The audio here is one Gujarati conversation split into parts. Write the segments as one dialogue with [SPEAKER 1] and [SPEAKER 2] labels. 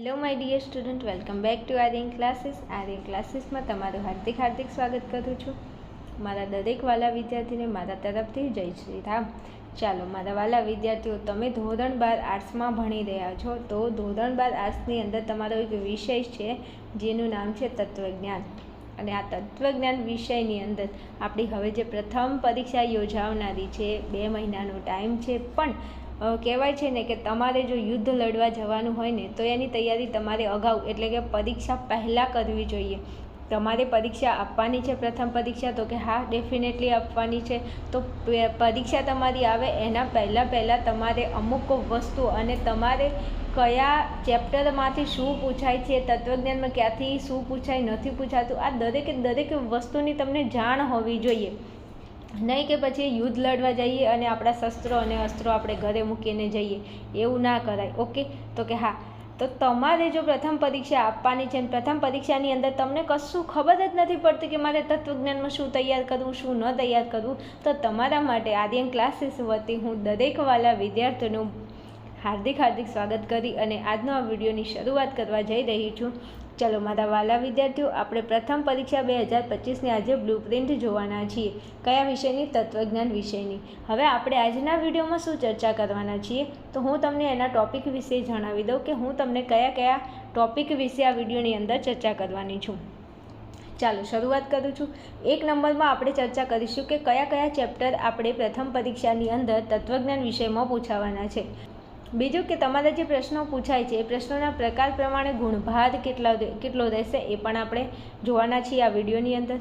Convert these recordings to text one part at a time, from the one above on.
[SPEAKER 1] Hello my dear student welcome back to Aryan classes Aryan ક્લાસીસમાં તમારું હાર્દિક હાર્દિક સ્વાગત કરું છું. મારા દરેક વાલા વિદ્યાર્થીને મારા તરફથી જય શ્રી રામ. ચાલો, મારા વાલા વિદ્યાર્થીઓ, તમે ધોરણ બાર આર્ટ્સમાં ભણી રહ્યા છો, તો ધોરણ બાર આર્ટ્સની અંદર તમારો એક વિષય છે, જેનું નામ છે તત્વજ્ઞાન. અને આ તત્વજ્ઞાન વિષયની અંદર આપણી હવે જે પ્રથમ પરીક્ષા યોજાવનારી છે, બે મહિનાનો ટાઈમ છે, પણ કહેવાય છે ને કે તમારે જો યુદ્ધ લડવા જવાનું હોય ને, તો એની તૈયારી તમારે અગાઉ એટલે કે પરીક્ષા પહેલાં કરવી જોઈએ. તમારે પરીક્ષા આપવાની છે, પ્રથમ પરીક્ષા તો કે હા ડેફિનેટલી આપવાની છે. તો પરીક્ષા તમારી આવે, એના પહેલાં પહેલાં તમારે અમુક વસ્તુ અને તમારે કયા ચેપ્ટરમાંથી શું પૂછાય છે, તત્વજ્ઞાનમાં ક્યાંથી શું પૂછાય, નથી પૂછાતું. આ દરેકે, દરેક વસ્તુની તમને જાણ હોવી જોઈએ. નહીં કે પછી યુદ્ધ લડવા જઈએ અને આપણા શસ્ત્રો અને અસ્ત્રો આપણે ઘરે મૂકીને જઈએ, એવું ના કરાય. ઓકે? તો કે હા. તો તમારે જો પ્રથમ પરીક્ષા આપવાની છે અને પ્રથમ પરીક્ષાની અંદર તમને કશું ખબર જ નથી પડતી કે મારે તત્વજ્ઞાનમાં શું તૈયાર કરવું, શું ન તૈયાર કરવું, તો તમારા માટે આર્યન ક્લાસીસ વતી હું દરેક વાલા વિદ્યાર્થીઓનું હાર્દિક હાર્દિક સ્વાગત કરી અને આજનો આ વિડીયોની શરૂઆત કરવા જઈ રહી છું. ચલો, મારા વાલા વિદ્યાર્થીઓ, આપણે પ્રથમ પરીક્ષા બે હજાર પચીસની આજે બ્લુપ્રિન્ટ જોવાના છીએ. કયા વિષયની? તત્વજ્ઞાન વિષયની. હવે આપણે આજના વિડીયોમાં શું ચર્ચા કરવાના છીએ? તો હું તમને એના ટોપિક વિશે જણાવી દઉં કે હું તમને કયા કયા ટોપિક વિશે આ વિડીયોની અંદર ચર્ચા કરવાની છું. ચાલો, શરૂઆત કરું છું. એક નંબરમાં આપણે ચર્ચા કરીશું કે કયા કયા ચેપ્ટર આપણે પ્રથમ પરીક્ષાની અંદર તત્વજ્ઞાન વિષયમાં પૂછાવાના છે. બીજું કે તમારા જે પ્રશ્નો પૂછાય છે, એ પ્રશ્નોના પ્રકાર પ્રમાણે ગુણભાર કેટલા કેટલો રહેશે એ પણ આપણે જોવાના છીએ આ વિડીયોની અંદર.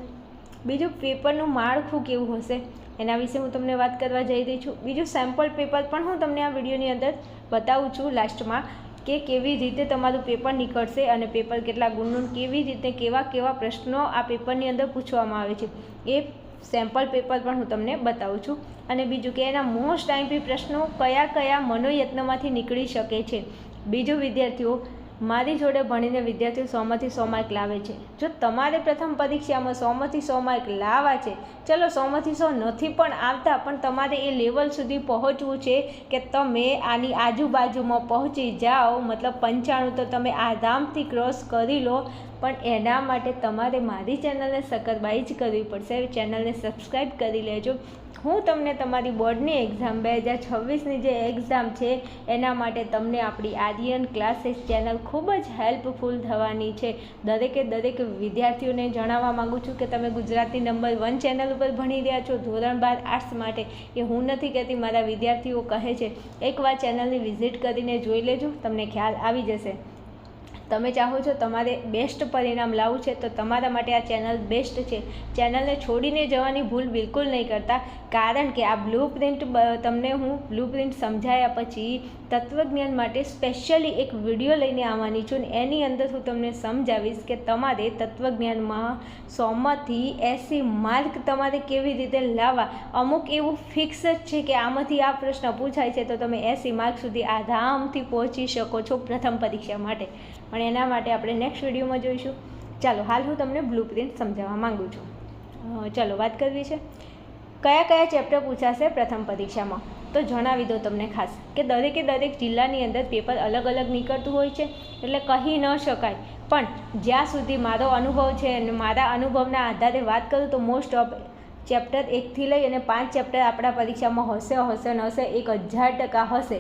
[SPEAKER 1] બીજું, પેપરનું માળખું કેવું હશે? એના વિશે હું તમને વાત કરવા જઈ રહી છું. બીજું સેમ્પલ પેપર પણ હું તમને આ વિડીયોની અંદર બતાવું છું લાસ્ટમાં કે કેવી રીતે તમારું પેપર નીકળશે અને પેપર કેટલા ગુણનું, કેવી રીતે, કેવા કેવા પ્રશ્નો આ પેપરની અંદર પૂછવામાં આવે છે. એ સેમ્પલ પેપર પણ હું તમને બતાવું છું. અને બીજું કે એના મોસ્ટ ટાઈમપી પ્રશ્નો કયા કયા મનોયત્નમાંથી નીકળી શકે છે. બીજું વિદ્યાર્થીઓ, મારી જોડે ભણીને વિદ્યાર્થીઓ સોમાંથી સો માર્ક લાવે છે. જો તમારે પ્રથમ પરીક્ષામાં સોમાંથી સો માર્ક લાવવા છે, ચલો સોમાંથી સો નથી પણ આવતા, પણ તમારે એ લેવલ સુધી પહોંચવું છે કે તમે આની આજુબાજુમાં પહોંચી જાઓ. મતલબ પંચાણું તો તમે આરામથી ક્રોસ કરી લો. પણ એના માટે તમારે મારી ચેનલને સકરબાઈ જ કરવી પડશે. ચેનલને સબસ્ક્રાઈબ કરી લેજો. હું તમને તમારી બોર્ડની એક્ઝામ બે હજાર છવ્વીસની જે એક્ઝામ છે, એના માટે તમને આપણી આર્યન ક્લાસીસ ચેનલ ખૂબ જ હેલ્પફુલ થવાની છે. દરેકે દરેક વિદ્યાર્થીઓને જણાવવા માગું છું કે તમે ગુજરાતી નંબર વન ચેનલ ઉપર ભણી રહ્યા છો. ધોરણ બાર આર્ટ્સ માટે. એ હું નથી કહેતી, મારા વિદ્યાર્થીઓ કહે છે. એકવાર ચેનલની વિઝિટ કરીને જોઈ લેજો. તમને ખ્યાલ આવી જશે. તમે ચાહો છો તમારે બેસ્ટ પરિણામ લાવવું છે, તો તમારા માટે આ ચેનલ બેસ્ટ છે. ચેનલને છોડીને જવાની ભૂલ બિલકુલ નહીં કરતા. કારણ કે આ બ્લુ તમને હું બ્લુ પ્રિન્ટ સમજાયા પછી તત્વજ્ઞાન માટે સ્પેશિયલી એક વીડિયો લઈને આવવાની છું એની અંદર હું તમને સમજાવીશ કે તમારે તત્વજ્ઞાનમાં સોમાંથી એસી માર્ક તમારે કેવી રીતે લાવવા. અમુક એવું ફિક્સ જ છે કે આમાંથી આ પ્રશ્ન પૂછાય છે, તો તમે એસી માર્ક સુધી આરામથી પહોંચી શકો છો પ્રથમ પરીક્ષા માટે. પણ એના માટે આપણે નેક્સ્ટ વિડીયોમાં જોઈશું. ચાલો, હાલ હું તમને બ્લુ પ્રિન્ટ સમજાવવા માગું છું. ચાલો, વાત કરવી છે. કયા કયા ચેપ્ટર પૂછાશે પ્રથમ પરીક્ષામાં? તો જણાવી દો તમને ખાસ કે દરેકે દરેક જિલ્લાની અંદર પેપર અલગ અલગ નીકળતું હોય છે, એટલે કહી ન શકાય. પણ જ્યાં સુધી મારો અનુભવ છે અને મારા અનુભવના આધારે વાત કરું તો મોસ્ટ ઓફ ચેપ્ટર એકથી લઈ અને પાંચ ચેપ્ટર આપણા પરીક્ષામાં હશે હશે ન હશે, એક હજાર ટકા હશે.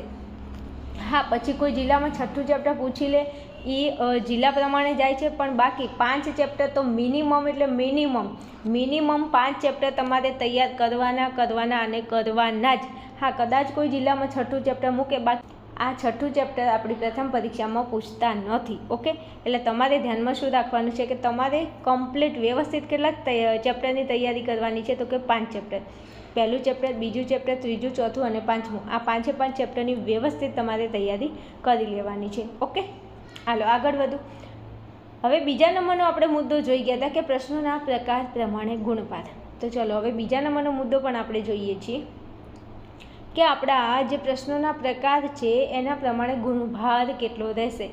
[SPEAKER 1] હા, પછી કોઈ જિલ્લામાં છઠ્ઠું ચેપ્ટર પૂછી લે એ જિલ્લા પ્રમાણે જાય છે, પણ બાકી પાંચ ચેપ્ટર તો મિનિમમ એટલે મિનિમમ મિનિમમ પાંચ ચેપ્ટર તમારે તૈયાર કરવાના કરવાના અને કરવાના જ. હા, કદાચ કોઈ જિલ્લામાં છઠ્ઠું ચેપ્ટર મૂકે, બાકી આ છઠ્ઠું ચેપ્ટર આપણી પ્રથમ પરીક્ષામાં પૂછતા નથી, ઓકે? એટલે તમારે ધ્યાનમાં શું રાખવાનું છે કે તમારે કમ્પ્લીટ વ્યવસ્થિત કેટલાક ચેપ્ટરની તૈયારી કરવાની છે, તો કે પાંચ ચેપ્ટર પહેલું ચેપ્ટર બીજું ચેપ્ટર ત્રીજું, ચોથું અને પાંચમું. આ પાંચે પાંચ ચેપ્ટરની વ્યવસ્થિત તમારે તૈયારી કરી લેવાની છે, ઓકે? હાલો, આગળ વધુ. હવે બીજા નંબરનો આપણે મુદ્દો જોઈ ગયા હતા કે પ્રશ્નોના પ્રકાર પ્રમાણે ગુણપાઠ તો ચલો, હવે બીજા નંબરનો મુદ્દો પણ આપણે જોઈએ છીએ કે આપણા જે પ્રશ્નોના પ્રકાર છે, એના પ્રમાણે ગુણભાર કેટલો રહેશે.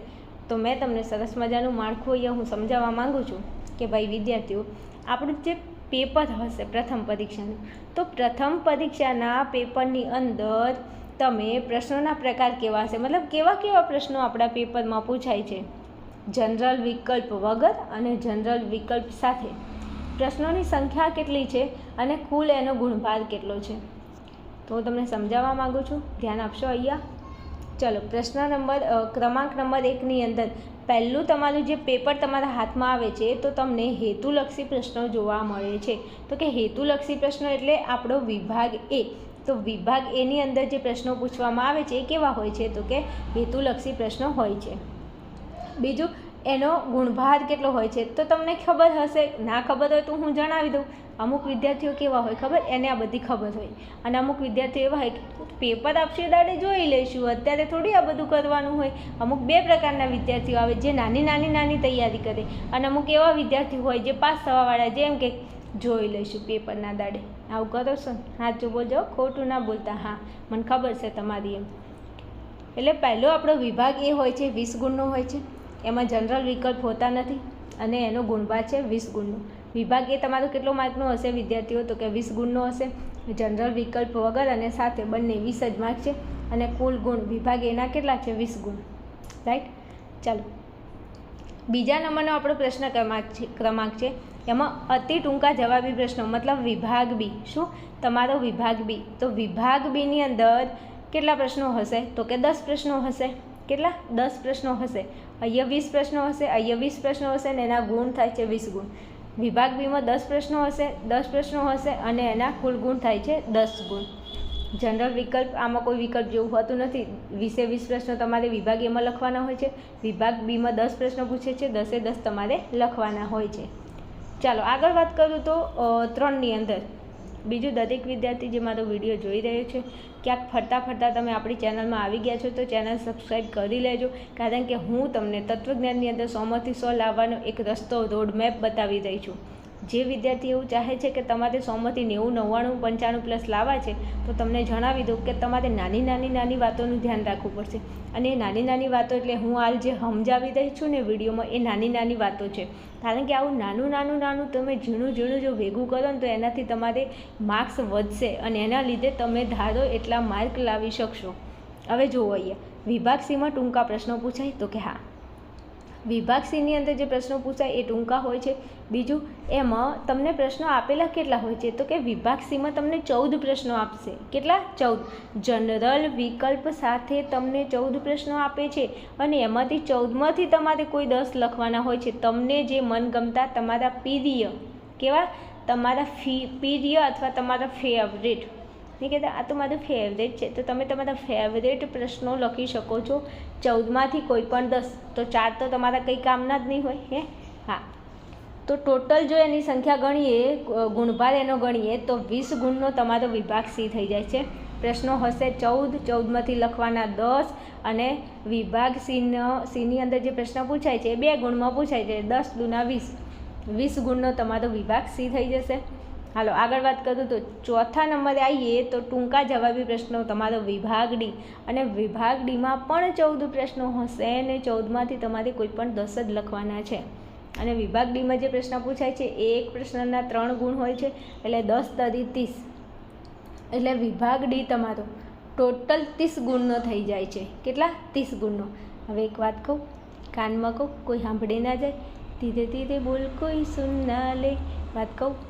[SPEAKER 1] તો મેં તમને સરસ મજાનું માળખું અહીંયા હું સમજાવવા માગું છું કે ભાઈ, વિદ્યાર્થીઓ, આપણું જે પેપર હશે પ્રથમ પરીક્ષાનું, તો પ્રથમ પરીક્ષાના પેપરની અંદર તમે પ્રશ્નોના પ્રકાર કેવા છે? મતલબ કેવા કેવા પ્રશ્નો આપણા પેપરમાં પૂછાય છે? જનરલ વિકલ્પ વગર અને જનરલ વિકલ્પ સાથે. પ્રશ્નોની સંખ્યા કેટલી છે અને કુલ એનો ગુણભાર કેટલો છે? તો હું તમને સમજાવવા માગું છું. ધ્યાન આપશો અહીંયા? ચલો, પ્રશ્ન નંબર ક્રમાંક નંબર એકની અંદર. પહેલું તમારું જે પેપર તમારા હાથમાં આવે છે, તો તમને હેતુલક્ષી પ્રશ્નો જોવા મળે છે. તો કે હેતુલક્ષી પ્રશ્નો એટલે આપણો વિભાગ એ. તો વિભાગ એની અંદર જે પ્રશ્નો પૂછવામાં આવે છે એ કેવા હોય છે? તો કે હેતુલક્ષી પ્રશ્નો હોય છે. બીજું, એનો ગુણભાર કેટલો હોય છે? તો તમને ખબર હશે. ના ખબર હોય તો હું જણાવી દઉં. અમુક વિદ્યાર્થીઓ કેવા હોય ખબર? એને આ બધી ખબર હોય. અને અમુક વિદ્યાર્થીઓ એવા હોય કે પેપર આપશે દાડે જોઈ લઈશું. અત્યારે થોડી આ બધું કરવાનું હોય. અમુક બે પ્રકારના વિદ્યાર્થીઓ આવે જે નાની નાની નાની તૈયારી કરે. અને અમુક એવા વિદ્યાર્થીઓ હોય જે પાસ થવાવાળા જેમ કે જોઈ લઈશું પેપરના દાડે. આવું કરો છો? સાચું બોલજો ખોટું ના બોલતા. હા, મને ખબર છે તમારી એમ. એટલે પહેલો આપણો વિભાગ એ હોય છે, વીસ ગુણનો હોય છે. એમાં જનરલ વિકલ્પ હોતા નથી અને એનો ગુણભાગ છે વીસ ગુણનો. વિભાગ એ તમારો કેટલો માર્કનો હશે, વિદ્યાર્થીઓ? તો કે વીસ ગુણનો હશે. જનરલ વિકલ્પ વગર અને સાથે બંને વીસ જ માર્ક છે. અને કુલ ગુણ વિભાગ એના કેટલા છે? વીસ ગુણ. રાઈટ? ચાલો. બીજા નંબરનો આપણો પ્રશ્ન ક્રમાંક છે ક્રમાંક છે. એમાં અતિ ટૂંકા જવાબી પ્રશ્નો, મતલબ વિભાગ બી. શું? તમારો વિભાગ બી. તો વિભાગ બીની અંદર કેટલા પ્રશ્નો હશે? તો કે દસ પ્રશ્નો હશે. કેટલા? દસ પ્રશ્નો હશે. અહીંયા વીસ પ્રશ્નો હશે, અહીંયા વીસ પ્રશ્નો હશે ને એના ગુણ થાય છે વીસ ગુણ. વિભાગ બીમાં દસ પ્રશ્નો હશે, દસ પ્રશ્નો હશે અને એના કુલ ગુણ થાય છે દસ ગુણ. જનરલ વિકલ્પ, આમાં કોઈ વિકલ્પ જેવું હોતું નથી. વીસે વીસ પ્રશ્નો તમારે વિભાગ એમાં લખવાના હોય છે. વિભાગ બીમાં દસ પ્રશ્નો પૂછે છે, દસે દસ તમારે લખવાના હોય છે. ચાલો, આગળ વાત કરું તો ત્રણની અંદર. બીજું, દરેક વિદ્યાર્થી જે મારો વીડિયો જોઈ રહ્યો છે, ક્યાંક ફરતા ફરતા તમે આપણી ચેનલમાં આવી ગયા છો, તો ચેનલ સબસ્ક્રાઈબ કરી લેજો, કારણ કે હું તમને તત્વજ્ઞાનની અંદર સોમાંથી સો લાવવાનો એક રસ્તો રોડ મેપ બતાવી રહી છું. જે વિદ્યાર્થી એવું ચાહે છે કે તમારે સોમાંથી નેવું, નવ્વાણું, પંચાણું પ્લસ લાવવા છે, તો તમને જણાવી દઉં કે તમારે નાની નાની નાની વાતોનું ધ્યાન રાખવું પડશે. અને એ નાની નાની વાતો એટલે હું હાલ જે સમજાવી રહી છું ને વિડીયોમાં, એ નાની નાની વાતો છે. કારણ કે આવું નાનું નાનું નાનું તમે ઝીણું ઝીણું જો ભેગું કરો ને તો એનાથી તમારે માર્ક્સ વધશે અને એના લીધે તમે ધારો એટલા માર્ક લાવી શકશો. હવે અહીંયા. વિભાગ સીમાં ટૂંકા પ્રશ્નો પૂછાય તો કે હા. વિભાગ સીની અંદર જે પ્રશ્નો પૂછાય એ ટૂંકા હોય છે. બીજું, એમાં તમને પ્રશ્નો આપેલા કેટલા હોય છે? તો કે વિભાગ સીમાં તમને ચૌદ પ્રશ્નો આપશે. કેટલા? ચૌદ. જનરલ વિકલ્પ સાથે તમને ચૌદ પ્રશ્નો આપે છે અને એમાંથી ચૌદમાંથી તમારે કોઈ દસ લખવાના હોય છે. તમને જે મનગમતા તમારા પ્રિય, કેવા? તમારા ફી, પ્રિય અથવા તમારા ફેવરેટ. નહીં કહેતા આ તો મારું ફેવરેટ છે. તો તમે તમારા ફેવરેટ પ્રશ્નો લખી શકો છો. ચૌદમાંથી કોઈ પણ દસ, તો ચાર તો તમારા કંઈ કામના જ નહીં હોય, હે? હા. તો ટોટલ જો એની સંખ્યા ગણીએ ગુણભાર એનો ગણીએ, તો વીસ ગુણનો તમારો વિભાગ સી થઈ જાય છે. પ્રશ્નો હશે ચૌદ, ચૌદમાંથી લખવાના દસ, અને વિભાગ સીનો, સીની અંદર જે પ્રશ્ન પૂછાય છે, એ બે ગુણમાં પૂછાય છે, દસ દુના વીસ. વીસ ગુણનો તમારો વિભાગ સી થઈ જશે. હાલો, આગળ વાત કરું તો ચોથા નંબરે આવીએ તો ટૂંકા જવાબી પ્રશ્નો, તમારો વિભાગ ડી. અને વિભાગ ડીમાં પણ ચૌદ પ્રશ્નો હશે અને ચૌદમાંથી તમારે કોઈ પણ દસ જ લખવાના છે. અને વિભાગ ડીમાં જે પ્રશ્ન પૂછાય છે, એ એક પ્રશ્નના ત્રણ ગુણ હોય છે, એટલે દસ તરી ત્રીસ. એટલે વિભાગ ડી તમારો ટોટલ ત્રીસ ગુણનો થઈ જાય છે. કેટલા? ત્રીસ ગુણનો. હવે એક વાત કહું, કાનમાં કહું, કોઈ સાંભળી ના જાય. ધીરે ધીરે બોલ, કોઈ સુન ના લે. વાત કહું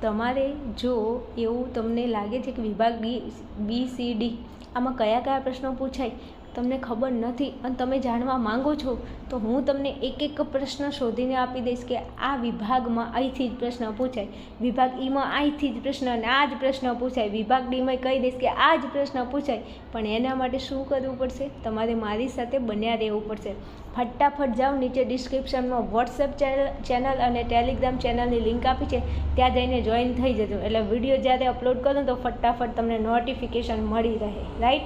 [SPEAKER 1] તમારે જો એવું તમને લાગે છે કે વિભાગ બી બી, સી, ડી, આમાં કયા કયા પ્રશ્નો પૂછાય તમને ખબર નથી અને તમે જાણવા માંગો છો, તો હું તમને એક એક પ્રશ્ન શોધીને આપી દઈશ કે આ વિભાગમાં અહીંથી જ પ્રશ્ન પૂછાય. વિભાગ ઈમાં અહીંથી જ પ્રશ્ન અને આ જ પ્રશ્ન પૂછાય. વિભાગ ડીમાં કહી દઈશ કે આ જ પ્રશ્ન પૂછાય. પણ એના માટે શું કરવું પડશે? તમારે મારી સાથે બન્યા રહેવું પડશે. ફટાફટ જાઓ નીચે ડિસ્ક્રિપ્શનમાં વોટ્સએપ ચેનલ ચેનલ અને ટેલિગ્રામ ચેનલની લિંક આપી છે. ત્યાં જઈને જોઈન થઈ જજો. એટલે વીડિયો જ્યારે અપલોડ કરું તો ફટાફટ તમને નોટિફિકેશન મળી રહે. રાઈટ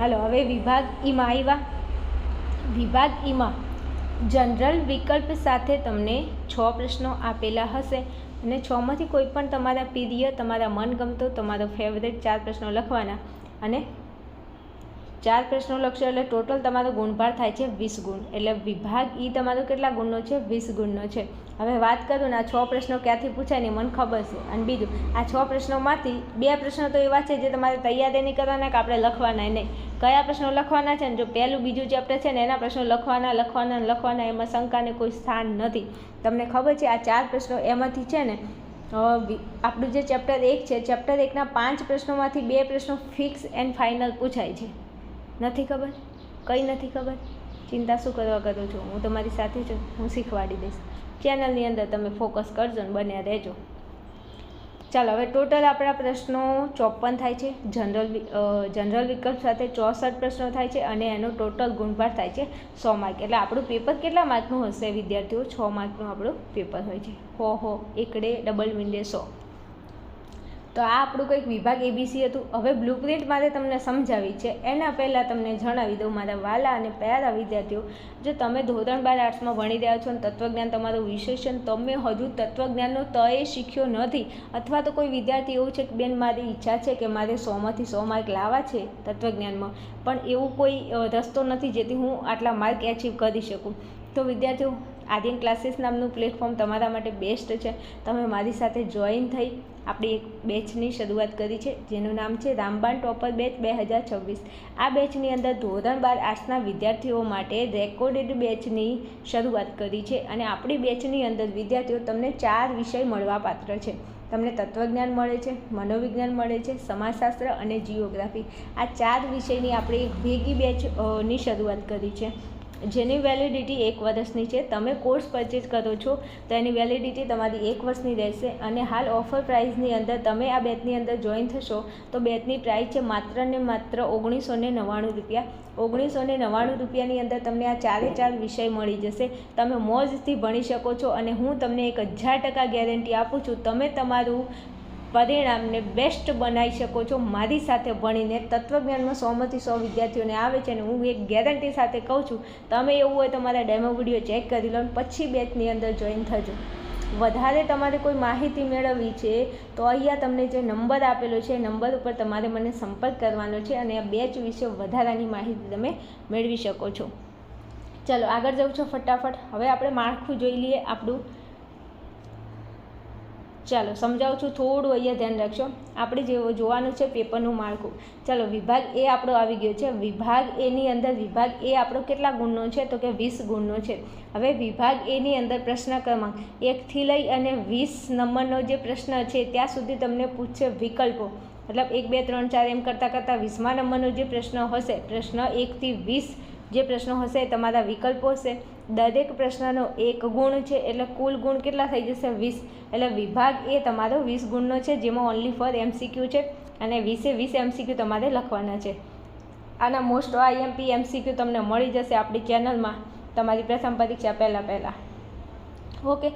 [SPEAKER 1] હાલો, હવે વિભાગ ઈમાં આવ્યા વિભાગ ઈમાં જનરલ વિકલ્પ સાથે તમને છ પ્રશ્નો આપેલા હશે અને છમાંથી કોઈ પણ તમારા પ્રિય તમારા મનગમતો, તમારો ફેવરેટ ચાર પ્રશ્નો લખવાના અને ચાર પ્રશ્નો લખશો એટલે ટોટલ તમારો ગુણભાર થાય છે વીસ ગુણ. એટલે વિભાગ ઈ તમારો કેટલા ગુણનો છે? વીસ ગુણનો છે. હવે વાત કરું ને આ છ પ્રશ્નો ક્યાંથી પૂછાય ને મને ખબર છે. અને બીજું, આ છ પ્રશ્નોમાંથી બે પ્રશ્નો તો એવા છે જે તમારે તૈયારી નહીં કરવાના કે આપણે લખવાના નહીં. કયા પ્રશ્નો લખવાના છે ને જો પહેલું બીજું ચેપ્ટર છે ને એના પ્રશ્નો લખવાના લખવાના લખવાના, એમાં શંકાને કોઈ સ્થાન નથી. તમને ખબર છે, આ ચાર પ્રશ્નો એમાંથી છે ને આપણું જે ચેપ્ટર એક છે, ચેપ્ટર એકના પાંચ પ્રશ્નોમાંથી બે પ્રશ્નો ફિક્સ એન્ડ ફાઇનલ પૂછાય છે. નથી ખબર? કંઈ નથી ખબર? ચિંતા શું કરવા કરું છું? હું તમારી સાથે છું હું શીખવાડી દઈશ. ચેનલની અંદર તમે ફોકસ કરજો ને બન્યા રહેજો. ચાલો, હવે ટોટલ આપણા પ્રશ્નો ચોપન થાય છે. જનરલ જનરલ વિકલ્પ સાથે ચોસઠ પ્રશ્નો થાય છે અને એનો ટોટલ ગુણભાર થાય છે સો માર્ક. એટલે આપણું પેપર કેટલા માર્કનું હશે, વિદ્યાર્થીઓ? છ માર્કનું આપણું પેપર હોય છે. હો હો, એકડે ડબલ વિન્ડે સો. તો આ આપણું કંઈક વિભાગ એબીસી હતું. હવે બ્લુપ્રિન્ટ મારે તમને સમજાવી છે. એના પહેલાં તમને જણાવી દઉં મારા વાલા અને પ્યારા વિદ્યાર્થીઓ, જો તમે ધોરણ બાર આર્ટ્સમાં ભણી રહ્યા છો અને તત્વજ્ઞાન તમારો વિશેષણ, તમે હજુ તત્વજ્ઞાનનો તય શીખ્યો નથી. અથવા તો કોઈ વિદ્યાર્થી એવું છે કે, બેન, મારી ઈચ્છા છે કે મારે સોમાંથી સો માર્ક લાવવા છે તત્વજ્ઞાનમાં. પણ એવું કોઈ રસ્તો નથી જેથી હું આટલા માર્ક એચીવ કરી શકું. તો વિદ્યાર્થીઓ આર્યન ક્લાસીસ નામનું પ્લેટફોર્મ તમારા માટે બેસ્ટ છે. તમે મારી સાથે જોઈન થઈ આપણી એક બેચની શરૂઆત કરી છે, જેનું નામ છે રામબાણ ટોપર બેચ બે હજાર છવ્વીસ. આ બેચની અંદર ધોરણ બાર આર્ટ્સના વિદ્યાર્થીઓ માટે રેકોર્ડેડ બેચની શરૂઆત કરી છે અને આપણી બેચની અંદર વિદ્યાર્થીઓ તમને ચાર વિષય મળવાપાત્ર છે. તમને તત્વજ્ઞાન મળે છે, મનોવિજ્ઞાન મળે છે, સમાજશાસ્ત્ર અને જીઓગ્રાફી. આ ચાર વિષયની આપણે એક ભેગી બેચની શરૂઆત કરી છે. જેની વેલિડિટી એક વર્ષની છે, તમે કોર્સ પરચેઝ કરો છો, તો એની વેલિડિટી તમારી એક વર્ષની રહેશે અને હાલ ઓફર પ્રાઇઝની અંદર તમે આ બેચની અંદર જોઈન થશો, તો બેચની પ્રાઇસ છે માત્ર ને માત્ર ઓગણીસો ને નવ્વાણું રૂપિયા. ઓગણીસો ને નવ્વાણું રૂપિયાની અંદર તમને આ ચારે ચાર વિષય મળી જશે. તમે મોજથી ભણી શકો છો અને હું તમને એક હજાર ટકા ગેરંટી આપું છું, તમે તમારું પરિણામને બેસ્ટ બનાવી શકો છો. મારી સાથે ભણીને તત્વજ્ઞાનમાં સોમાંથી સો વિદ્યાર્થીઓને આવે છે અને હું એક ગેરંટી સાથે કહું છું, તમે એવું હોય તો મારા ડેમો વીડિયો ચેક કરી લો અને પછી બેચની અંદર જોઈન થજો. વધારે તમારે કોઈ માહિતી મેળવવી છે, તો અહીંયા તમને જે નંબર આપેલો છે, એ નંબર ઉપર તમારે મને સંપર્ક કરવાનો છે અને આ બેચ વિશે વધારાની માહિતી તમે મેળવી શકો છો. ચલો આગળ જવું છો ફટાફટ. હવે આપણે માળખું જોઈ લઈએ આપણું ચાલો સમજાવું છું, થોડું અહીંયા ધ્યાન રાખશો આપણે જે જોવાનું છે પેપરનું માળખું. ચાલો, વિભાગ એ આપણો આવી ગયો છે. વિભાગ એની અંદર, વિભાગ એ આપણો કેટલા ગુણનો છે? તો કે વીસ ગુણનો છે. હવે વિભાગ એની અંદર પ્રશ્ન ક્રમાંક એકથી લઈ અને વીસ નંબરનો જે પ્રશ્ન છે, ત્યાં સુધી તમને પૂછશે વિકલ્પો. મતલબ એક, બે, ત્રણ, ચાર એમ કરતાં કરતાં વીસમા નંબરનો જે પ્રશ્ન હશે, પ્રશ્ન એકથી વીસ જે પ્રશ્નો હશે તમારા વિકલ્પો હશે. દરેક પ્રશ્નનો એક ગુણ છે, એટલે કુલ ગુણ કેટલા થઈ જશે? વીસ. એટલે વિભાગ એ તમારો વીસ ગુણનો છે, જેમાં ઓનલી ફોર એમસીક્યુ છે અને વીસે વીસ એમસીક્યુ તમારે લખવાના છે. આના મોસ્ટ આઈએમપી એમસીક્યુ તમને મળી જશે આપણી ચેનલમાં તમારી પ્રથમ પરીક્ષા પહેલાં પહેલાં. ઓકે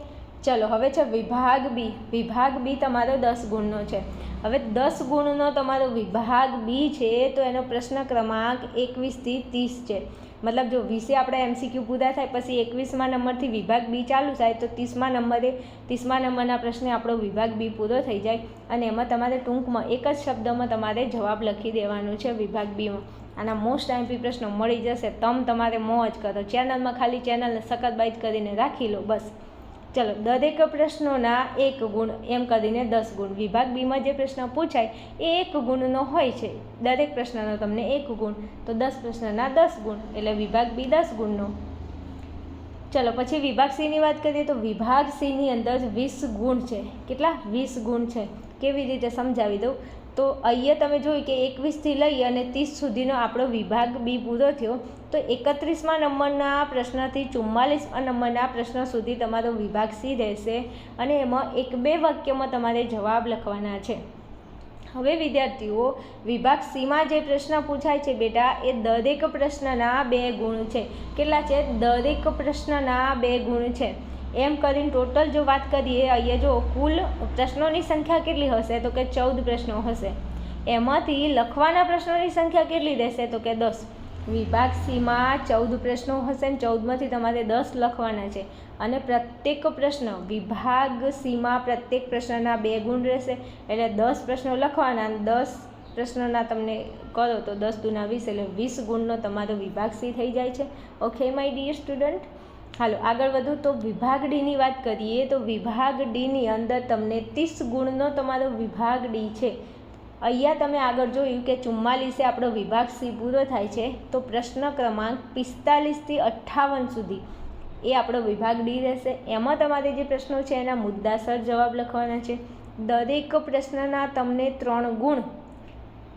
[SPEAKER 1] ચલો, હવે છે વિભાગ બી વિભાગ બી તમારો દસ ગુણનો છે. હવે દસ ગુણનો તમારો વિભાગ બી છે તો એનો પ્રશ્ન ક્રમાંક એકવીસથી ત્રીસ છે. મતલબ જો વીસે આપણે એમસીક્યુ પૂરા થાય પછી એકવીસમા નંબરથી વિભાગ બી ચાલુ થાય તો ત્રીસમા નંબરે ત્રીસમા નંબરના પ્રશ્ને આપણો વિભાગ બી પૂરો થઈ જાય અને એમાં તમારે ટૂંકમાં એક જ શબ્દમાં તમારે જવાબ લખી દેવાનો છે વિભાગ બીમાં. આના મોસ્ટ આઈમ્પી પ્રશ્નો મળી જશે, તમ તમારે મોજ કરો ચેનલમાં ખાલી ચેનલને સખત બાઈટ કરીને રાખી લો, બસ. ચલો, દરેક પ્રશ્નોના એક ગુણ, એમ કરીને દસ ગુણ. વિભાગ બીમાં જે પ્રશ્ન પૂછાય, એ એક ગુણનો હોય છે. દરેક પ્રશ્નનો તમને એક ગુણ, તો દસ પ્રશ્નના દસ ગુણ, એટલે વિભાગ બી દસ ગુણનો. ચલો, પછી વિભાગ સીની વાત કરીએ, તો વિભાગ સીની અંદર વીસ ગુણ છે. કેટલા? વીસ ગુણ છે. કેવી રીતે સમજાવી દઉં? તો અહીંયા તમે જોયું કે એકવીસથી લઈ અને ત્રીસ સુધીનો આપણો વિભાગ બી પૂરો થયો. તો એકત્રીસમાં નંબરના પ્રશ્નથી ચુમ્માલીસમાં નંબરના પ્રશ્ન સુધી તમારો વિભાગ સી રહેશે અને એમાં એક બે વાક્યમાં તમારે જવાબ લખવાના છે. હવે વિદ્યાર્થીઓ, વિભાગ સીમાં જે પ્રશ્ન પૂછાય છે બેટા, એ દરેક પ્રશ્નના બે ગુણ છે. કેટલા છે? દરેક પ્રશ્નના બે ગુણ છે. એમ કરીને ટોટલ જો વાત કરીએ, અહીંયા જો કુલ પ્રશ્નોની સંખ્યા કેટલી હશે? તો કે ચૌદ પ્રશ્નો હશે. એમાંથી લખવાના પ્રશ્નોની સંખ્યા કેટલી રહેશે? તો કે દસ. વિભાગ સીમાં ચૌદ પ્રશ્નો હશે ને ચૌદમાંથી તમારે દસ લખવાના છે. અને પ્રત્યેક પ્રશ્ન, વિભાગ સીમાં પ્રત્યેક પ્રશ્નના બે ગુણ રહેશે. એટલે દસ પ્રશ્નો લખવાના દસ પ્રશ્નના તમને કરો તો દસ દુના વીસ એટલે વીસ ગુણનો તમારો વિભાગ સી થઈ જાય છે. ઓકે માય ડિયર સ્ટુડન્ટ હાલો, આગળ વધુ તો વિભાગ ડીની વાત કરીએ તો વિભાગ ડીની અંદર તમને ત્રીસ ગુણનો તમારો વિભાગ ડી છે. અહીંયા તમે આગળ જોયું કે ચુમ્માલીસે આપણો વિભાગ સી પૂરો થાય છે. તો પ્રશ્ન ક્રમાંક પિસ્તાલીસથી અઠ્ઠાવન સુધી એ આપણો વિભાગ ડી રહેશે. એમાં તમારે જે પ્રશ્નો છે એના મુદ્દાસર જવાબ લખવાના છે. દરેક પ્રશ્નના તમને ત્રણ ગુણ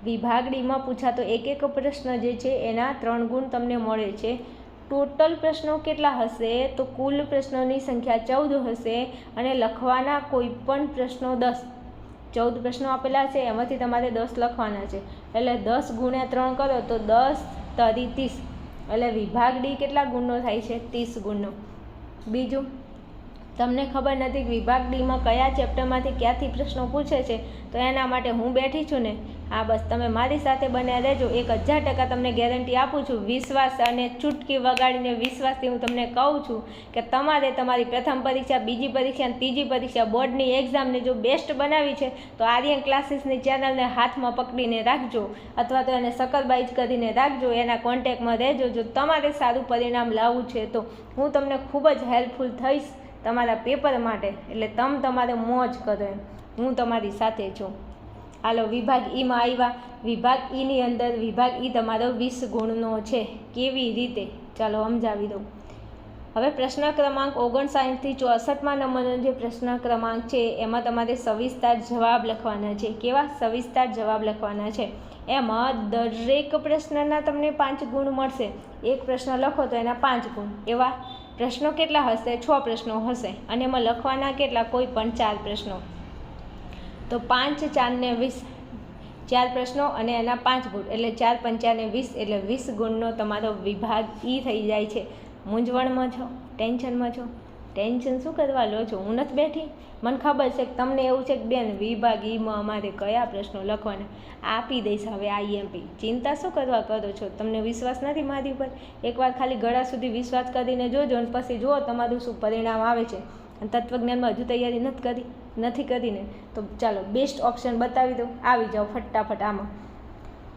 [SPEAKER 1] વિભાગ ડીમાં પૂછાતો એક એક પ્રશ્ન જે છે એના ત્રણ ગુણ તમને મળે છે. ટોટલ પ્રશ્નો કેટલા હશે? તો કુલ પ્રશ્નોની સંખ્યા ચૌદ હશે અને લખવાના કોઈ પણ પ્રશ્નો દસ. ચૌદ પ્રશ્નો આપેલા છે, એમાંથી તમારે દસ લખવાના છે. એટલે દસ ગુણ્યા ત્રણ કરો તો દસ તરી ત્રીસ. એટલે વિભાગ ડી કેટલા ગુણનો થાય છે? ત્રીસ ગુણનો. બીજું, તમને ખબર નથી કે વિભાગ ડીમાં કયા ચેપ્ટરમાંથી ક્યાંથી પ્રશ્નો પૂછે છે? તો એના માટે હું બેઠી છું ને. હા, બસ તમે મારી સાથે બન્યા રહેજો. એક હજાર ટકા તમને ગેરંટી આપું છું. વિશ્વાસ અને ચૂટકી વગાડીને વિશ્વાસથી હું તમને કહું છું કે તમારે તમારી પ્રથમ પરીક્ષા, બીજી પરીક્ષા અને ત્રીજી પરીક્ષા બોર્ડની એક્ઝામને જો બેસ્ટ બનાવી છે, તો આર્યન ક્લાસીસની ચેનલને હાથમાં પકડીને રાખજો અથવા તો એને સકલબાઈજ કરીને રાખજો. એના કોન્ટેક્ટમાં રહેજો. જો તમારે સારું પરિણામ લાવવું છે, તો હું તમને ખૂબ જ હેલ્પફુલ થઈશ તમારા પેપર માટે. એટલે તમ તમારે મોજ કરો એમ. હું તમારી સાથે છું. હાલો, વિભાગ ઈમાં આવ્યા વિભાગ ઈની અંદર, વિભાગ ઈ તમારો વીસ ગુણનો છે. કેવી રીતે? ચાલો સમજાવી દઉં. હવે પ્રશ્ન ક્રમાંક ઓગણસાઠથી ચોસઠમાં નંબરનો જે પ્રશ્ન ક્રમાંક છે, એમાં તમારે સવિસ્તાર જવાબ લખવાના છે. કેવા? સવિસ્તાર જવાબ લખવાના છે. એમાં દરેક પ્રશ્નના તમને પાંચ ગુણ મળશે. એક પ્રશ્ન લખો તો એના પાંચ ગુણ. એવા પ્રશ્નો કેટલા હશે? છ પ્રશ્નો હશે. અને એમાં લખવાના કેટલા? કોઈ પણ ચાર પ્રશ્નો. તો પાંચ ચારને વીસ, ચાર પ્રશ્નો અને એના પાંચ ગુણ. એટલે ચાર પંચાને વીસ એટલે વીસ ગુણનો તમારો વિભાગ ઈ થઈ જાય છે. મૂંઝવણમાં છો? ટેન્શનમાં છો? ટેન્શન શું કરવા લો છો? હું નથી બેઠી? મને ખબર છે કે તમને એવું છે કે બેન, વિભાગ ઈમાં અમારે કયા પ્રશ્નો લખવાના? આપી દઈશ હવે આઈએમપી ચિંતા શું કરવા કરો છો? તમને વિશ્વાસ નથી મારી ઉપર? એકવાર ખાલી ગળા સુધી વિશ્વાસ કરીને જોજો અને પછી જુઓ તમારું શું પરિણામ આવે છે. અને તત્વજ્ઞાનમાં હજુ તૈયારી નથી કરી, નથી કરીને. તો ચાલો બેસ્ટ ઓપ્શન બતાવી દઉં. આવી જાઓ ફટાફટ આમાં.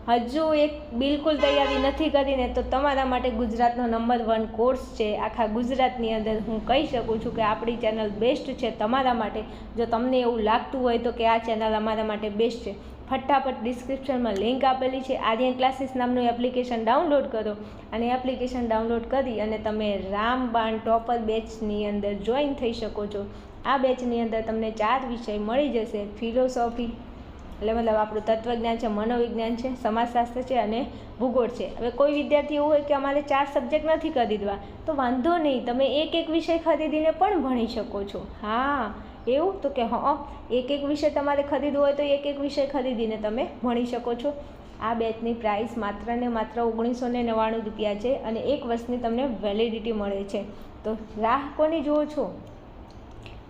[SPEAKER 1] હજુ એક બિલકુલ તૈયારી નથી કરીને તો તમારા માટે ગુજરાતનો નંબર વન કોર્સ છે. આખા ગુજરાતની અંદર હું કહી શકું છું કે આપણી ચેનલ બેસ્ટ છે તમારા માટે. જો તમને એવું લાગતું હોય તો કે આ ચેનલ અમારા માટે બેસ્ટ છે. ફટાફટ ડિસ્ક્રિપ્શનમાં લિંક આપેલી છે. આર્યન ક્લાસીસ નામનું એપ્લિકેશન ડાઉનલોડ કરો અને એપ્લિકેશન ડાઉનલોડ કરી અને તમે રામબાણ ટોપર બેચની અંદર જોઈન થઈ શકો છો. આ બેચની અંદર તમને ચાર વિષય મળી જશે. ફિલોસોફી એટલે મતલબ આપણું તત્વજ્ઞાન છે, મનોવિજ્ઞાન છે, સમાજશાસ્ત્ર છે અને ભૂગોળ છે. હવે કોઈ વિદ્યાર્થી એવું હોય કે અમારે ચાર સબ્જેક્ટ નથી ખરીદવા તો વાંધો નહીં. તમે એક એક વિષય ખરીદીને પણ ભણી શકો છો. હા. એવું? તો કે હં એક એક વિષય તમારે ખરીદવો હોય તો એક એક વિષય ખરીદીને તમે ભણી શકો છો. આ બેચની પ્રાઇસ માત્ર ને માત્ર ઓગણીસો ને નવ્વાણું રૂપિયા છે અને એક વર્ષની તમને વેલિડિટી મળે છે. તો રાહ કોની જુઓ છો?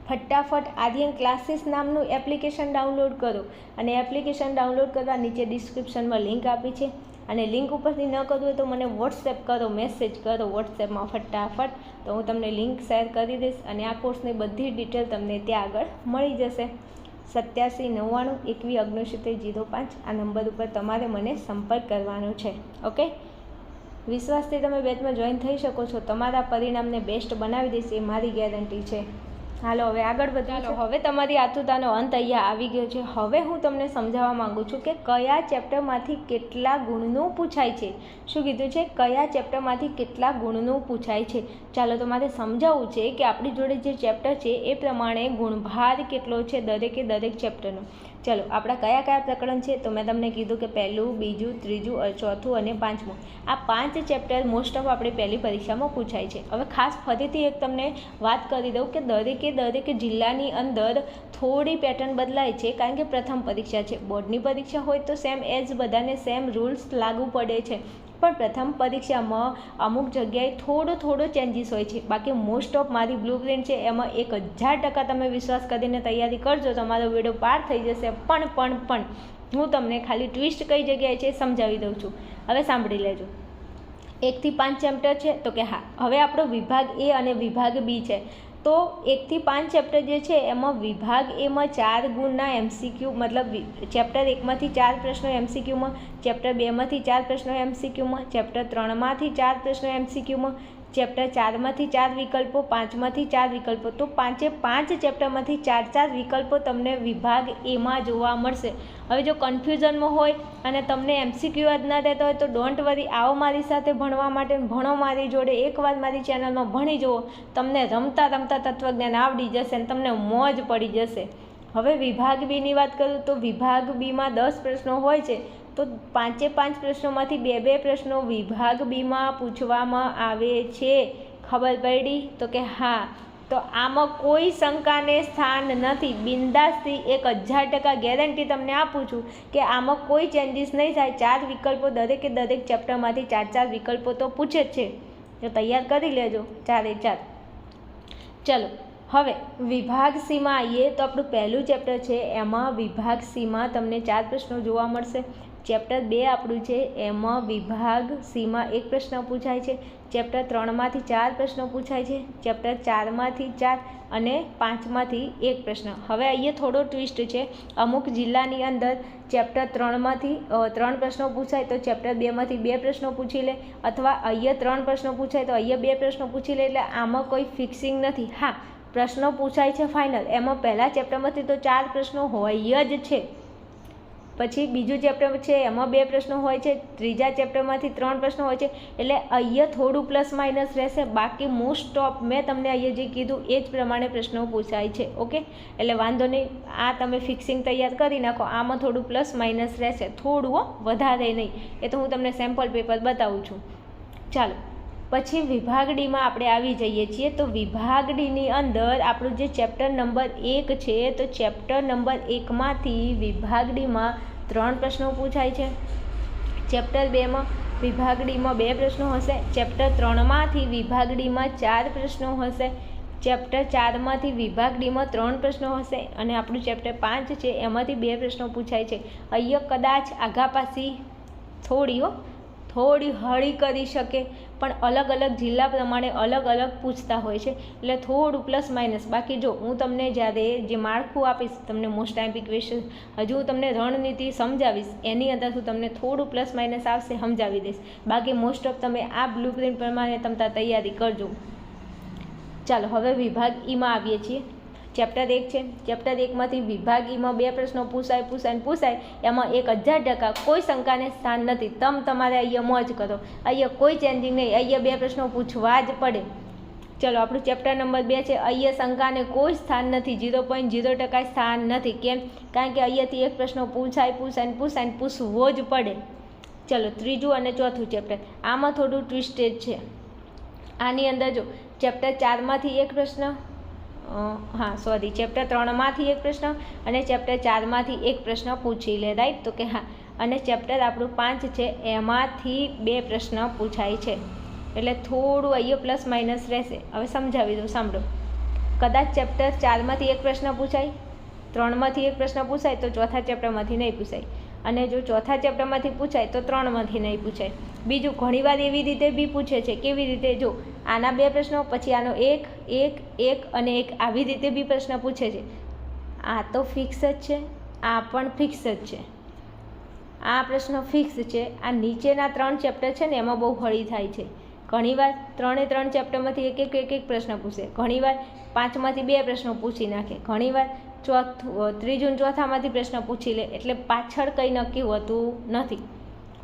[SPEAKER 1] ફટાફટ આર્યન ક્લાસીસ નામનું એપ્લિકેશન ડાઉનલોડ કરો. અને એપ્લિકેશન ડાઉનલોડ કરવા નીચે ડિસ્ક્રિપ્શનમાં લિંક આપી છે. અને લિંક ઉપરથી ન કરવું હોય તો મને વોટ્સએપ કરો મેસેજ કરો વોટ્સએપમાં ફટાફટ. તો હું તમને લિંક શેર કરી દઈશ અને આ કોર્સની બધી ડિટેલ તમને ત્યાં આગળ મળી જશે. સત્યાસી નવ્વાણું એકવી ઓગણસિત્તેર જીરો પાંચ આ નંબર ઉપર તમારે મને સંપર્ક કરવાનો છે. ઓકે? વિશ્વાસથી તમે બેચમાં જોઈન થઈ શકો છો. તમારા પરિણામને બેસ્ટ બનાવી દઈશ એ મારી ગેરંટી છે. હાલો હવે આગળ વધારો હવે તમારી આતુરતાનો અંત અહીંયા આવી ગયો છે. હવે હું તમને સમજાવવા માગું છું કે કયા ચેપ્ટરમાંથી કેટલા ગુણનું પૂછાય છે? શું કીધું છે? કયા ચેપ્ટરમાંથી કેટલા ગુણનું પૂછાય છે? ચાલો તમારે સમજાવવું છે કે આપણી જોડે જે ચેપ્ટર છે એ પ્રમાણે ગુણભાર કેટલો છે દરેકે દરેક ચેપ્ટરનો. ચલો, આપણા કયા કયા પ્રકરણ છે? તો મેં તમને કીધું કે પહેલું, બીજું, ત્રીજું ચોથું અને પાંચમું. આ પાંચ ચેપ્ટર મોસ્ટ ઓફ આપણી પહેલી પરીક્ષામાં પૂછાય છે. હવે ખાસ ફરીથી એક તમને વાત કરી દઉં કે દરેકે દરેક જિલ્લાની અંદર થોડી પેટર્ન બદલાય છે, કારણ કે પ્રથમ પરીક્ષા છે. બોર્ડની પરીક્ષા હોય તો સેમ એઝ બધાને સેમ રૂલ્સ લાગુ પડે છે. પણ પ્રથમ પરીક્ષામાં અમુક જગ્યાએ થોડો થોડો ચેન્જીસ હોય છે. બાકી મોસ્ટ ઓફ મારી બ્લુ પ્રિન્ટ છે, એમાં એક હજાર ટકા તમે વિશ્વાસ કરીને તૈયારી કરજો, તમારો વીડિયો પાર થઈ જશે. પણ પણ પણ, હું તમને ખાલી ટ્વિસ્ટ કઈ જગ્યાએ છે સમજાવી દઉં છું. હવે સાંભળી લેજો. એકથી પાંચ ચેપ્ટર છે, તો કે હા, હવે આપણો વિભાગ એ અને વિભાગ બી છે. તો એકથી પાંચ ચેપ્ટર જે છે, એમાં વિભાગ એમાં ચાર ગુણના એમસીક્યુ મતલબ ચેપ્ટર એકમાંથી ચાર પ્રશ્નો એમસીક્યુમાં ચેપ્ટર બેમાંથી ચાર પ્રશ્નો એમસીક્યુમાં ચેપ્ટર ત્રણમાંથી ચાર પ્રશ્નો એમસીક્યુમાં ચેપ્ટર ચારમાંથી ચાર વિકલ્પો, પાંચમાંથી ચાર વિકલ્પો. તો પાંચે પાંચ ચેપ્ટરમાંથી ચાર ચાર વિકલ્પો તમને વિભાગ એમાં જોવા મળશે. હવે જો કન્ફ્યુઝનમાં હોય અને તમને એમસીક્યુ જ ના દેતા હોય તો ડોન્ટ વરી, આવો મારી સાથે ભણવા માટે, ભણો મારી જોડે. એકવાર મારી ચેનલમાં ભણી જુઓ, તમને રમતા રમતા તત્વજ્ઞાન આવડી જશે અને તમને મોજ પડી જશે. હવે વિભાગ બીની વાત કરું તો વિભાગ બીમાં દસ પ્રશ્નો હોય છે. તો પાંચે પાંચ પ્રશ્નોમાંથી બે બે પ્રશ્નો વિભાગ બીમાં પૂછવામાં આવે છે. ખબર પડી? તો કે હા. તો આમાં કોઈ શંકાને સ્થાન નથી. બિંદાસથી એક હજાર ટકા ગેરંટી તમને આપું છું કે આમાં કોઈ ચેન્જીસ નહીં થાય. ચાર વિકલ્પો દરેકે દરેક ચેપ્ટરમાંથી ચાર ચાર વિકલ્પો તો પૂછે જ છે. તો તૈયાર કરી લેજો ચારે ચાર. ચલો, હવે વિભાગ સીમાં આવીએ તો આપણું પહેલું ચેપ્ટર છે. એમાં વિભાગ સીમાં તમને ચાર પ્રશ્નો જોવા મળશે. ચેપ્ટર બે આપણું છે, એમાં, વિભાગ, સીમાં, એક પ્રશ્ન પૂછાય છે. ચેપ્ટર ત્રણમાંથી ચાર પ્રશ્નો પૂછાય છે, ચેપ્ટર ચારમાંથી ચાર અને પાંચમાંથી એક પ્રશ્ન. હવે અહીંયા થોડો ટ્વિસ્ટ છે. અમુક જિલ્લાની અંદર ચેપ્ટર ત્રણમાંથી ત્રણ પ્રશ્નો પૂછાય તો ચેપ્ટર બેમાંથી બે પ્રશ્નો પૂછી લે અથવા અહીંયા ત્રણ પ્રશ્નો પૂછાય તો અહીંયા બે પ્રશ્નો પૂછી લે એટલે આમાં કોઈ ફિક્સિંગ નથી. હા, પ્રશ્નો પૂછાય છે ફાઇનલ એમાં પહેલાં ચેપ્ટરમાંથી તો ચાર પ્રશ્નો હોય જ છે. પછી બીજું ચેપ્ટર છે, એમાં બે પ્રશ્નો હોય છે, ત્રીજા ચેપ્ટરમાંથી ત્રણ પ્રશ્નો હોય છે, એટલે અહીંયા થોડું પ્લસ માઇનસ રહેશે, બાકી મોસ્ટ ઓફ મેં તમને અહીંયા જે કીધું એ જ પ્રમાણે પ્રશ્નો પૂછાય છે ઓકે એટલે વાંધો નહીં, આ તમે ફિક્સિંગ તૈયાર કરી નાખો, આમાં થોડું પ્લસ માઇનસ રહેશે, થોડું વધારે નહીં, એ તો હું તમને સેમ્પલ પેપર બતાવું છું. ચાલો પછી વિભાગ ડીમાં આપણે આવી જઈએ છીએ. તો વિભાગ ડીની અંદર આપણું જે ચેપ્ટર નંબર એક છે, તો ચેપ્ટર નંબર એકમાંથી વિભાગ ડીમાં ત્રણ પ્રશ્નો પૂછાય છે. ચેપ્ટર બેમાં વિભાગ ડીમાં બે પ્રશ્નો હશે. ચેપ્ટર ત્રણમાંથી વિભાગ ડીમાં ચાર પ્રશ્નો હશે. ચેપ્ટર ચારમાંથી વિભાગ ડીમાં ત્રણ પ્રશ્નો હશે. અને આપણું ચેપ્ટર પાંચ છે, એમાંથી બે પ્રશ્નો પૂછાય છે. અહીંયા કદાચ આઘા પાછી થોડી હળી કરી શકે, પણ અલગ અલગ જિલ્લા પ્રમાણે અલગ અલગ પૂછતા હોય છે. એટલે થોડું પ્લસ માઇનસ બાકી જો હું તમને જ્યારે જે માળખું આપીશ, તમને મોસ્ટ ટાઈમ ક્વેશ્ચન હજુ હું તમને રણનીતિ સમજાવીશ, એની અંદર હું તમને થોડું પ્લસ માઇનસ આવશે, સમજાવી દઈશ. બાકી મોસ્ટ ઓફ તમે આ બ્લુ પ્રિન્ટ પ્રમાણે તમતા તૈયારી કરજો. ચાલો, હવે વિભાગ ઈમાં આવીએ છીએ. ચેપ્ટર એક છે. ચેપ્ટર એકમાંથી વિભાગીમાં બે પ્રશ્નો પૂછાય પૂછાય પૂછાય. એમાં એક હજાર ટકા કોઈ શંકાને સ્થાન નથી. તમ તમારે અહીંયા મોજ કરો. અહીંયા કોઈ ચેન્જિંગ નહીં. અહીંયા બે પ્રશ્નો પૂછવા જ પડે. ચલો, આપણું ચેપ્ટર નંબર બે છે. અહીંયા શંકાને કોઈ સ્થાન નથી. ઝીરો પોઈન્ટ ઝીરો ટકા સ્થાન નથી. કેમ? કારણ કે અહીંયાથી એક પ્રશ્નો પૂછાય પૂછાય પૂછાય પૂછવો જ પડે. ચલો, ત્રીજું અને ચોથું ચેપ્ટર આમાં થોડું ટ્વિસ્ટેજ છે. આની અંદર જો ચેપ્ટર ચારમાંથી એક પ્રશ્ન હા સોરી ચેપ્ટર ત્રણમાંથી એક પ્રશ્ન અને ચેપ્ટર ચારમાંથી એક પ્રશ્ન પૂછી લે રાઈટ તો કે હા, અને ચેપ્ટર આપણું પાંચ છે, એમાંથી બે પ્રશ્ન પૂછાય છે. એટલે થોડું અહીંયા પ્લસ માઇનસ રહેશે. હવે સમજાવી દઉં, સાંભળો. કદાચ ચેપ્ટર ચારમાંથી એક પ્રશ્ન પૂછાય, ત્રણમાંથી એક પ્રશ્ન પૂછાય, તો ચોથા ચેપ્ટરમાંથી નહીં પૂછાય. અને જો ચોથા ચેપ્ટરમાંથી પૂછાય, તો ત્રણમાંથી નહીં પૂછાય. બીજું ઘણીવાર એવી રીતે બી પૂછે છે, કેવી રીતે? જો, આના બે પ્રશ્નો, પછી આનો એક એક એક અને એક આવી રીતે બી પ્રશ્ન પૂછે છે. આ તો ફિક્સ જ છે, આ પણ ફિક્સ જ છે. આ પ્રશ્ન ફિક્સ છે. આ નીચેના ત્રણ ચેપ્ટર છે ને, એમાં બહુ હળી થાય છે. ઘણીવાર ત્રણે ત્રણ ચેપ્ટરમાંથી એક એક એક એક પ્રશ્ન પૂછે. ઘણીવાર પાંચમાંથી બે પ્રશ્નો પૂછી નાખે. ઘણીવાર ચોથ, ત્રીજું ચોથામાંથી પ્રશ્ન પૂછી લે. એટલે પાછળ કંઈ નક્કી હોતું નથી.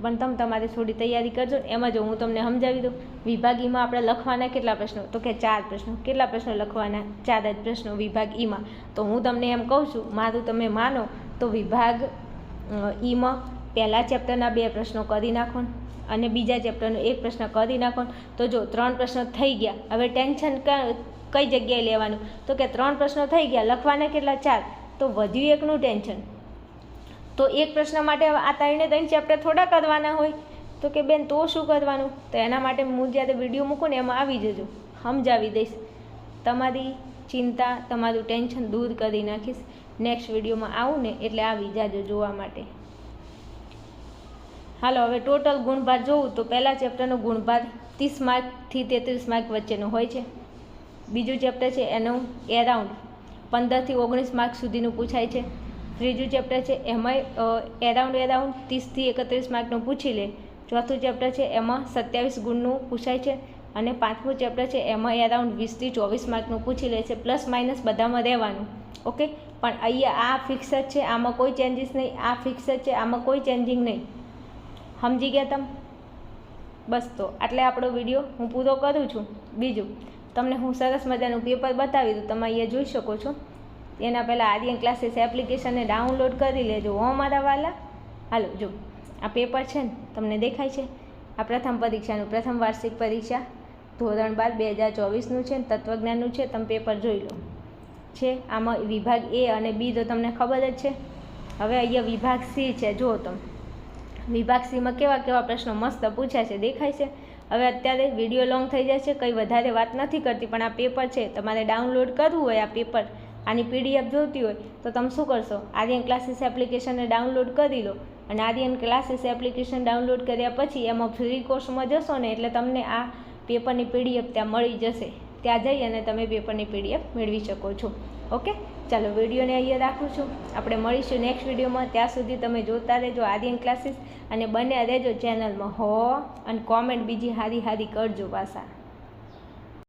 [SPEAKER 1] પણ તમે તમારી થોડી તૈયારી કરજો, એમાં જો હું તમને સમજાવી દઉં વિભાગ ઈમાં આપણે લખવાના કેટલા પ્રશ્નો? તો કે ચાર પ્રશ્નો. કેટલા પ્રશ્નો લખવાના? ચાર જ પ્રશ્નો વિભાગ ઈમાં તો હું તમને એમ કહું છું, મારું તમે માનો, તો વિભાગ ઈમાં પહેલાં ચેપ્ટરના બે પ્રશ્નો કરી નાખો અને બીજા ચેપ્ટરનો એક પ્રશ્ન કરી નાખો તો જો ત્રણ પ્રશ્નો થઈ ગયા, હવે ટેન્શન કઈ જગ્યાએ લેવાનું? તો કે ત્રણ પ્રશ્નો થઈ ગયા, લખવાના કેટલા? ચાર. તો વધ્યું એકનું ટેન્શન. તો એક પ્રશ્ન માટે આ ત્રણે ત્રણ ચેપ્ટર થોડા કરવાના હોય, તો કે બેન તો શું કરવાનું? તો એના માટે હું જ્યારે વીડિયો મૂકું ને એમાં આવી જજો. સમજાવી દઈશ. તમારી ચિંતા, તમારું ટેન્શન દૂર કરી નાખીશ. નેક્સ્ટ વિડીયોમાં આવું ને એટલે આવી જાજો જોવા માટે. હાલો, હવે ટોટલ ગુણભાર જોવું તો પહેલાં ચેપ્ટરનો ગુણભાર ત્રીસ માર્કથી તેત્રીસ માર્ક વચ્ચેનો હોય છે. બીજું ચેપ્ટર છે એનું એરાઉન્ડ પંદરથી ઓગણીસ માર્ક સુધીનું પૂછાય છે. ત્રીજું ચેપ્ટર છે, એમાંય એરાઉન્ડ એરાઉન્ડ ત્રીસથી એકત્રીસ માર્કનું પૂછી લે. ચોથું ચેપ્ટર છે, એમાં સત્યાવીસ ગુણનું પૂછાય છે અને પાંચમું ચેપ્ટર છે એમાં એરાઉન્ડ વીસથી ચોવીસ માર્કનું પૂછી લે છે પ્લસ માઇનસ બધામાં રહેવાનું. ઓકે? પણ અહીંયા આ ફિક્સ જ છે, આમાં કોઈ ચેન્જીસ નહીં. આ ફિક્સ જ છે, આમાં કોઈ ચેન્જિંગ નહીં. સમજી ગયા તમે? બસ તો, આટલે આપણો વીડિયો હું પૂરો કરું છું. બીજું, તમને હું સરસ મજાનું પેપર બતાવી દઉં. તમે અહીંયા જોઈ શકો છો. એના પહેલાં આર્યન ક્લાસીસ એપ્લિકેશનને ડાઉનલોડ કરી લેજો, હો, મારા વાલા? હાલો, જો, આ પેપર છે ને, તમને દેખાય છે? આ પ્રથમ પરીક્ષાનું, પ્રથમ વાર્ષિક પરીક્ષા, ધોરણ બાર, બે હજાર ચોવીસનું છે તત્વજ્ઞાનનું છે, તમે પેપર જોઈ લો. છે, આમાં વિભાગ એ અને બી તો તમને ખબર જ છે. હવે અહીંયા વિભાગ સી છે, જુઓ તમે. વિભાગ સીમાં કેવા કેવા પ્રશ્નો મસ્ત પૂછ્યા છે, દેખાય છે? હવે અત્યારે વીડિયો લોંગ થઈ જાય છે, કંઈ વધારે વાત નથી કરતી, પણ આ પેપર છે, તમારે ડાઉનલોડ કરવું હોય આ પેપર. આની પીડીએફ જોઈતી હોય તો તમે શું કરશો? આર્યન ક્લાસીસ એપ્લિકેશનને ડાઉનલોડ કરી લો અને આર્યન ક્લાસીસ એપ્લિકેશન ડાઉનલોડ કર્યા પછી એમાં ફ્રી કોર્સમાં જશો ને એટલે તમને આ પેપરની પીડીએફ ત્યાં મળી જશે. ત્યાં જઈ અને તમે પેપરની પીડીએફ મેળવી શકો છો. ઓકે? ચાલો વિડીયોને અહીંયા રાખું છું. આપણે મળીશું નેક્સ્ટ વિડીયોમાં. ત્યાં સુધી તમે જોતા રહેજો આર્યન ક્લાસીસ અને બન્યા રહેજો ચેનલમાં હો? અને કોમેન્ટ બીજી હારી હારી કરજો પાછા.